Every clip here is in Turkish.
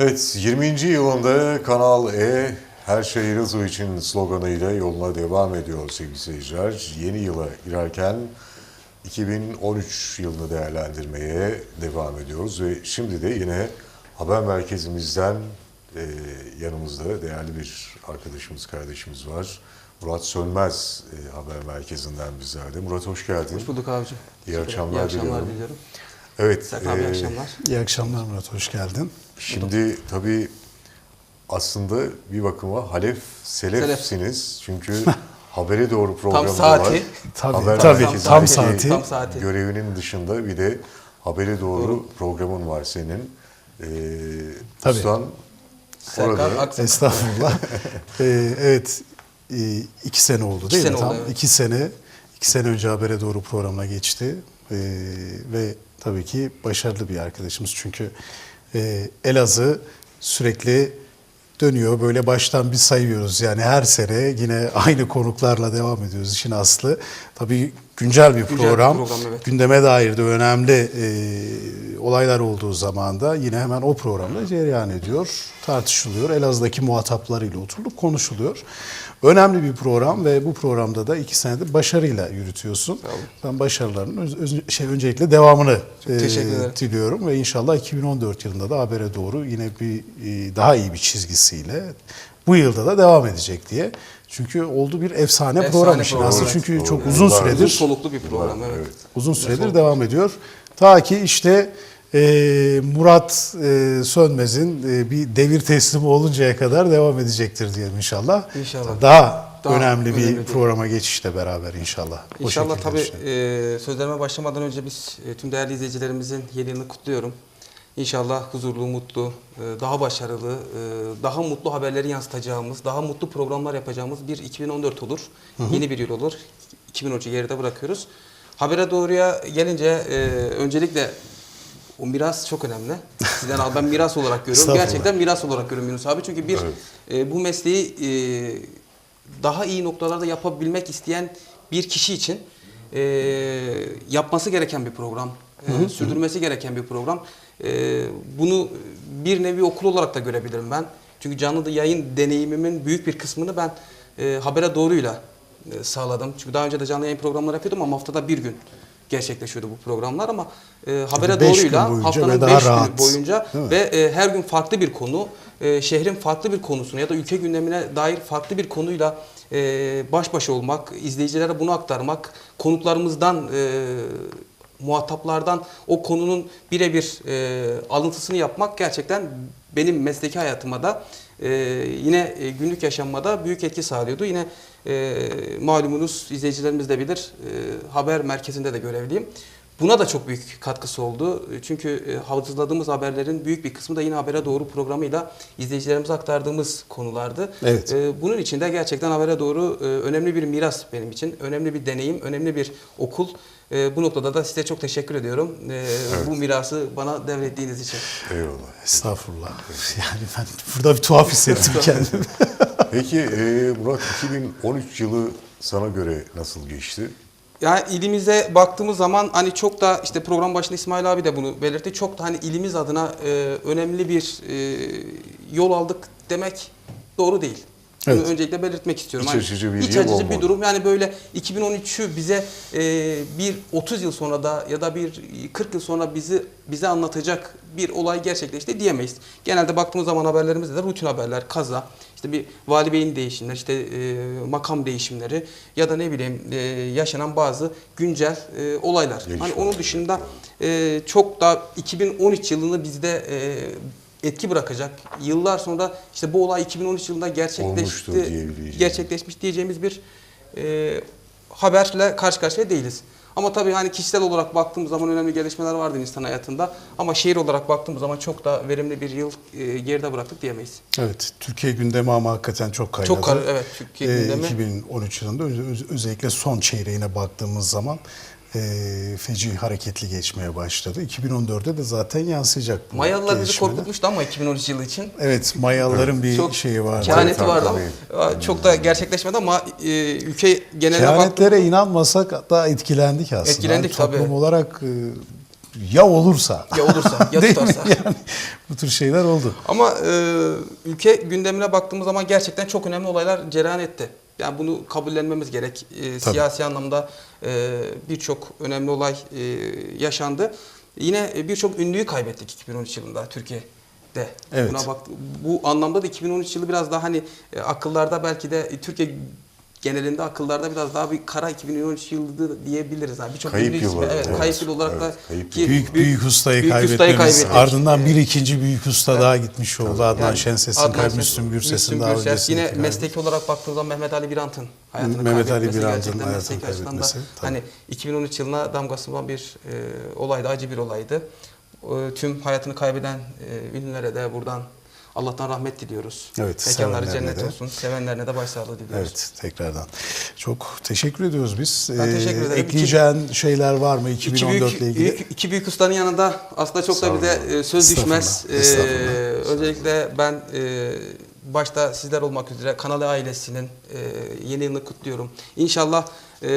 Evet, 20. yılında Kanal E her şey Rızu için sloganıyla yoluna devam ediyor sevgili seyirciler. Yeni yıla girerken 2013 yılını değerlendirmeye devam ediyoruz ve şimdi de yine haber merkezimizden e, yanımızda değerli bir arkadaşımız, kardeşimiz var. Murat Sönmez e, haber merkezinden bizlerde. Murat hoş geldin. Hoş bulduk abicim. İyi akşamlar İyi akşamlar diliyorum. diliyorum. Evet, Serkan abi iyi e, akşamlar. İyi akşamlar Murat, hoş geldin. Şimdi tabii aslında bir bakıma Halef Selefsiniz. Çünkü habere doğru programı saati. var. Tabii, Haber tabii, tam saati. Tam saati. Görevinin dışında bir de habere doğru, Doğru. programın var senin. Ee, Tabii. Ustan Serkan orada Aksak. Estağfurullah. Ee, evet, e, iki sene oldu değil sene mi? oldu, Tam evet. iki sene, iki sene önce Habere Doğru programına geçti. Ee, ve tabii ki başarılı bir arkadaşımız. Çünkü e, Elazığ sürekli dönüyor. Böyle baştan bir sayıyoruz. Yani her sene yine aynı konuklarla devam ediyoruz. İşin aslı. Tabii güncel bir Güncel bir program. program, evet. Gündeme dair de önemli e, olaylar olduğu zaman da yine hemen o programda cereyan ediyor, tartışılıyor. Elazığ'daki muhataplarıyla oturulup konuşuluyor. Önemli bir program ve bu programda da iki senedir başarıyla yürütüyorsun. Ben başarıların öz- öz- şey öncelikle devamını e, diliyorum ve inşallah 2014 yılında da habere doğru yine bir e, daha iyi bir çizgisiyle bu yılda da devam edecek diye. Çünkü oldu bir efsane, Efsane program işin aslında evet. çünkü Doğru. çok uzun Yıllar- süredir Uzun soluklu bir program evet. uzun süredir devam ediyor. Ta ki işte e, Murat e, Sönmez'in e, bir devir teslimi oluncaya kadar devam edecektir diyelim inşallah. İnşallah. Daha, Daha önemli bir önemli programa geçişle beraber inşallah. İnşallah tabii düşünüyorum. e, sözlerime başlamadan önce biz e, tüm değerli izleyicilerimizin yeni yılını kutluyorum. İnşallah huzurlu, mutlu, e, daha başarılı, e, daha mutlu haberleri yansıtacağımız, daha mutlu programlar yapacağımız bir 2014 olur. Yeni bir yıl olur. 2013'ü geride bırakıyoruz. Habere doğruya gelince e, öncelikle o miras çok önemli. Sizden al ben miras olarak görüyorum. Gerçekten miras olarak görüyorum Yunus abi. Çünkü bir e, bu mesleği daha iyi noktalarda yapabilmek isteyen bir kişi için yapması gereken bir program, e, sürdürmesi gereken bir program. E, bunu bir nevi okul olarak da görebilirim ben. Çünkü canlı da yayın deneyimimin büyük bir kısmını ben e, habere doğruyla e, sağladım. Çünkü daha önce de canlı yayın programları yapıyordum ama haftada bir gün gerçekleşiyordu bu programlar ama e, habere beş doğruyla haftanın ve daha 5 günü boyunca ve e, her gün farklı bir konu, e, şehrin farklı bir konusunu ya da ülke gündemine dair farklı bir konuyla e, baş başa olmak, izleyicilere bunu aktarmak, konuklarımızdan, e, muhataplardan o konunun birebir e, alıntısını yapmak gerçekten benim mesleki hayatıma da e, yine e, günlük yaşamada büyük etki sağlıyordu. Yine e, malumunuz izleyicilerimiz de bilir e, haber merkezinde de görevliyim. Buna da çok büyük katkısı oldu. Çünkü e, hazırladığımız haberlerin büyük bir kısmı da yine Habere Doğru programıyla izleyicilerimize aktardığımız konulardı. Evet. E, bunun için de gerçekten Habere Doğru e, önemli bir miras benim için. Önemli bir deneyim, önemli bir okul. E, bu noktada da size çok teşekkür ediyorum. E, Bu mirası bana devrettiğiniz için. eyvallah. Estağfurullah. Yani ben burada bir tuhaf hissettim kendimi. Peki e, Murat 2013 yılı sana göre nasıl geçti? Yani ilimize baktığımız zaman hani çok da işte program başında İsmail abi de bunu belirtti. Çok da hani ilimiz adına e, önemli bir e, yol aldık demek doğru değil. Bunu Evet. öncelikle belirtmek istiyorum. İç Hani açıcı bir iç açıcı bir olmadı. durum. Yani böyle 2013'ü bize e, bir 30 yıl sonra da ya da bir 40 yıl sonra bizi bize anlatacak bir olay gerçekleşti diyemeyiz. Genelde baktığımız zaman haberlerimizde de rutin haberler, kaza, işte bir vali beyin değişimleri, işte e, makam değişimleri ya da ne bileyim e, yaşanan bazı güncel e, olaylar. Hani Gelişmeler. onun dışında e, çok da 2013 yılını bizde e, etki bırakacak. Yıllar sonra işte bu olay 2013 yılında gerçekleşti, gerçekleşmiş diyeceğimiz bir e, haberle karşı karşıya değiliz. Ama tabii hani kişisel olarak baktığımız zaman önemli gelişmeler vardı insan hayatında. Ama şehir olarak baktığımız zaman çok da verimli bir yıl e, geride bıraktık diyemeyiz. evet, Türkiye gündemi ama hakikaten çok kaynadı. Çok kar- evet, Türkiye Ee, gündemi. 2013 yılında öz- öz- özellikle son çeyreğine baktığımız zaman e, feci hareketli geçmeye başladı. 2014'te de zaten yansıyacak bu Mayalılar bizi korkutmuştu ama 2013 yılı için. Evet, Mayalıların bir Çok şeyi vardı. Kehaneti vardı ama çok da gerçekleşmedi ama e, ülke geneline Kehanetlere inanmasak da etkilendik aslında. Etkilendik Yani toplum tabii. olarak e, ya olursa. Ya olursa, ya tutarsa. Yani bu tür şeyler oldu. Ama e, ülke gündemine baktığımız zaman gerçekten çok önemli olaylar cereyan etti. Yani bunu kabullenmemiz gerek. E, siyasi anlamda e, birçok önemli olay e, yaşandı. Yine e, birçok ünlüyü kaybettik 2013 yılında Türkiye'de. Evet. Buna bak bu anlamda da 2013 yılı biraz daha hani e, akıllarda belki de e, Türkiye genelinde akıllarda biraz daha bir kara 2013 yılı diyebiliriz. Yani birçok Kayıp yılı, Evet, evet. kayıp yıl olarak da Evet, kayıp ki. Büyük büyük ustayı büyük kaybetmemiz. kaybettik. Ardından bir ikinci büyük usta daha gitmiş oldu. Adnan Yani Şenses'in kaybı, Müslüm Gürses'in daha Gürses. öncesindeki Yine kaybı. mesleki olarak baktığımızda Mehmet Ali Birant'ın hayatını Mehmet Ali Birant'ın hayatını da kaybetmesi, tabii. Hani 2013 yılına damgasını vuran bir e, olaydı, acı bir olaydı. E, tüm hayatını kaybeden e, ünlülere de buradan Allah'tan rahmet diliyoruz. Evet, Mekanları cennet de. olsun. Sevenlerine de başsağlığı diliyoruz. Evet tekrardan. Çok teşekkür ediyoruz biz. Ben teşekkür ederim. Ekleyeceğin şeyler var mı İki 2014 büyük, ile ilgili? büyük, iki büyük ustanın yanında aslında çok da bize e, söz düşmez. Estağfurullah, estağfurullah. Ee, öncelikle ben e, başta sizler olmak üzere Kanal ailesinin e, yeni yılını kutluyorum. İnşallah e,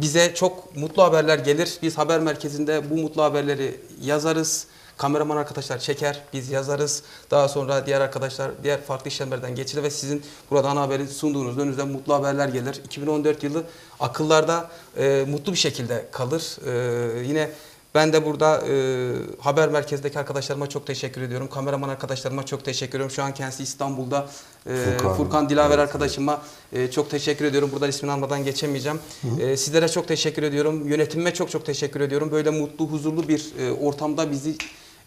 bize çok mutlu haberler gelir. Biz haber merkezinde bu mutlu haberleri yazarız. Kameraman arkadaşlar çeker, biz yazarız. Daha sonra diğer arkadaşlar diğer farklı işlemlerden geçirir ve sizin burada ana haberi sunduğunuz önünüzde mutlu haberler gelir. 2014 yılı akıllarda e, mutlu bir şekilde kalır. E, yine ben de burada e, haber merkezindeki arkadaşlarıma çok teşekkür ediyorum. Kameraman arkadaşlarıma çok teşekkür ediyorum. Şu an kendisi İstanbul'da. E, Furkan, Furkan, Dilaver evet, arkadaşıma e, çok teşekkür ediyorum. Buradan ismini almadan geçemeyeceğim. E, sizlere çok teşekkür ediyorum. Yönetimime çok çok teşekkür ediyorum. Böyle mutlu, huzurlu bir e, ortamda bizi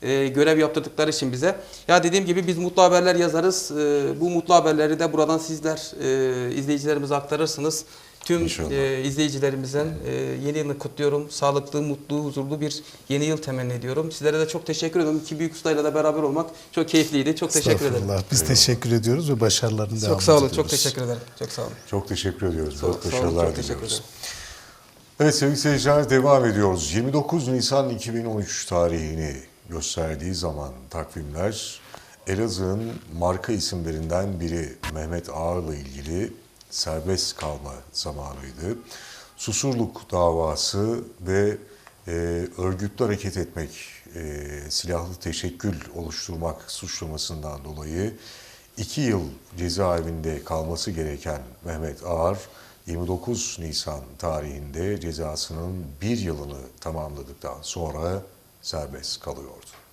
e, görev yaptırdıkları için bize. Ya dediğim gibi biz mutlu haberler yazarız. E, bu mutlu haberleri de buradan sizler e, izleyicilerimize aktarırsınız. Tüm İnşallah. e, izleyicilerimizin e, yeni yılını kutluyorum. Sağlıklı, mutlu, huzurlu bir yeni yıl temenni ediyorum. Sizlere de çok teşekkür ediyorum. İki büyük ustayla da beraber olmak çok keyifliydi. Çok teşekkür ederim. Biz teşekkür ediyoruz ve başarıların devamını Çok sağ olun. diliyoruz. Çok teşekkür ederim. Çok sağ olun. Çok teşekkür ediyoruz. Çok olun, başarılar çok teşekkür diliyoruz. ederim. Evet sevgili seyirciler devam ediyoruz. 29 Nisan 2013 tarihini gösterdiği zaman takvimler Elazığ'ın marka isimlerinden biri Mehmet Ağar'la ilgili serbest kalma zamanıydı. Susurluk davası ve e, örgütlü hareket etmek, e, silahlı teşekkül oluşturmak suçlamasından dolayı iki yıl cezaevinde kalması gereken Mehmet Ağar, 29 Nisan tarihinde cezasının bir yılını tamamladıktan sonra serbest kalıyordu.